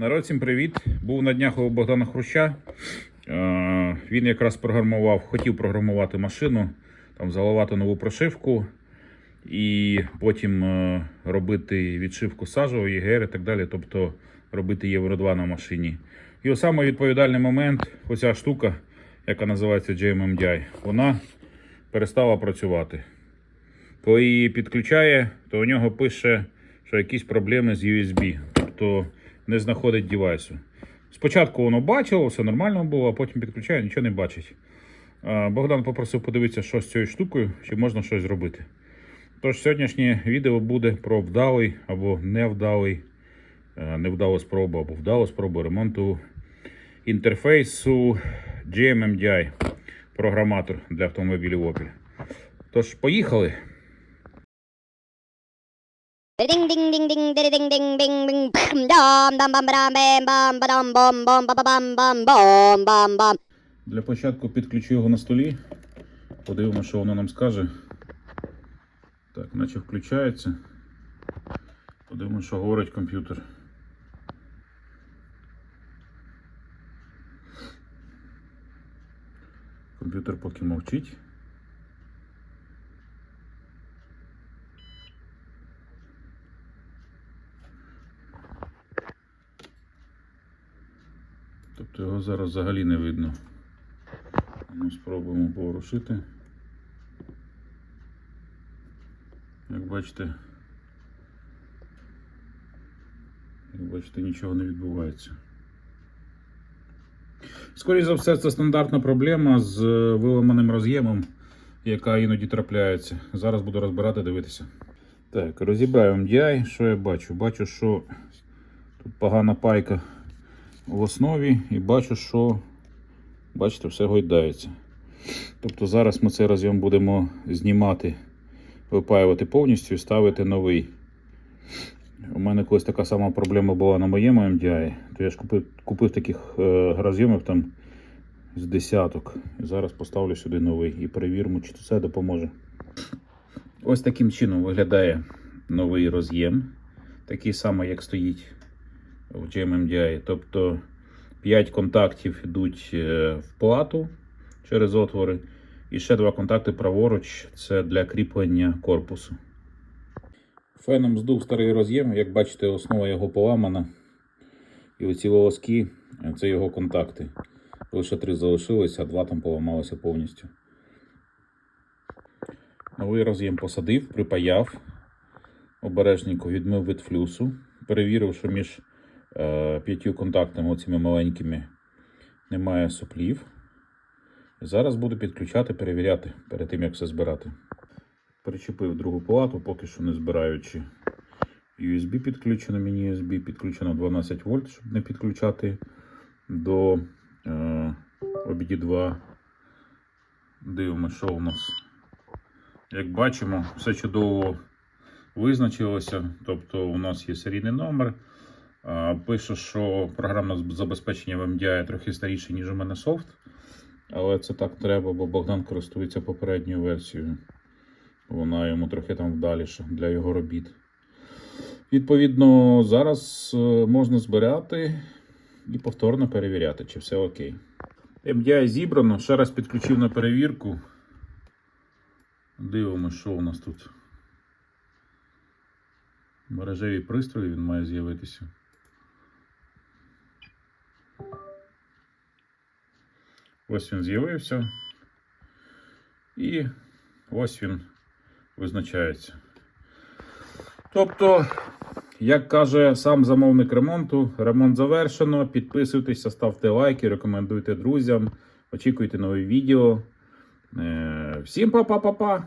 Народ, всім привіт! Був на днях у Богдана Хруща. Е, Він якраз програмував, хотів програмувати машину, там заливати нову прошивку і потім е, робити відшивку сажу, ЄГР і так далі, тобто робити Євро 2 на машині. І ось самий відповідальний момент, оця штука, яка називається GMMDI, вона перестала працювати. Коли її підключає, то у нього пише, що якісь проблеми з USB, тобто не знаходить девайсу. Спочатку воно бачило, все нормально було, а потім підключає, нічого не бачить. Богдан попросив подивитися, що з цією штукою, чи можна щось зробити. Тож сьогоднішнє відео буде про вдалий або невдалий, е, невдалу спробу або вдалу спробу ремонту інтерфейсу GMMDI, програматор для автомобілів Opel. Тож, поїхали! Ding ding ding ding ding ding ding ding ding bam dam dam bam bam bam bam bam bam ba ba bam bam bam Для початку підключу його на столі. Подивимося, що воно нам скаже. Так, наче включається. Подивимося, що говорить комп'ютер. Комп'ютер поки мовчить. Тобто його зараз взагалі не видно. Ну, спробуємо поворушити. Як бачите, як бачите, нічого не відбувається. Скоріше за все, це стандартна проблема з е, виламаним роз'ємом, яка іноді трапляється. Зараз буду розбирати, дивитися. Так, розібраю MDI. Що я бачу? Бачу, що тут погана пайка в основі, і бачу, що бачите, все гойдається. Тобто зараз ми цей роз'єм будемо знімати, випаювати повністю і ставити новий. У мене колись така сама проблема була на моєму MDI, то я ж купив, купив таких е, роз'ємів там з десяток. І зараз поставлю сюди новий і перевіримо, чи це допоможе. Ось таким чином виглядає новий роз'єм. Такий самий, як стоїть в GMMDI. Тобто 5 контактів йдуть е, в плату через отвори. І ще два контакти праворуч це для кріплення корпусу. Феном здув старий роз'єм, як бачите, основа його поламана. І оці волоски це його контакти. Лише три залишилися, а два там поламалися повністю. Новий роз'єм посадив, припаяв, обережненько відмив від флюсу, перевірив, що між п'ятью контактами, оціми маленькими, немає суплів. І зараз буду підключати, перевіряти перед тим, як все збирати. Причепив другу палату, поки що не збираючи. USB підключено, міні-USB підключено 12 вольт, щоб не підключати до е, OBD2. Дивимося, що у нас. Як бачимо, все чудово визначилося. Тобто у нас є серійний номер. А, Пише, що програмне забезпечення в MDI трохи старіше, ніж у мене софт. Але це так треба, бо Богдан користується попередньою версією. Вона йому трохи там вдаліша для його робіт. Відповідно, зараз е, можна збирати і повторно перевіряти, чи все окей. MDI зібрано, ще раз підключив на перевірку. Дивимося, що у нас тут. Мережеві пристрої він має з'явитися. Ось він з'явився. І ось він визначається. Тобто, як каже сам замовник ремонту, ремонт завершено. Підписуйтеся, ставте лайки, рекомендуйте друзям, очікуйте нові відео. Е, Всім па-па-па-па!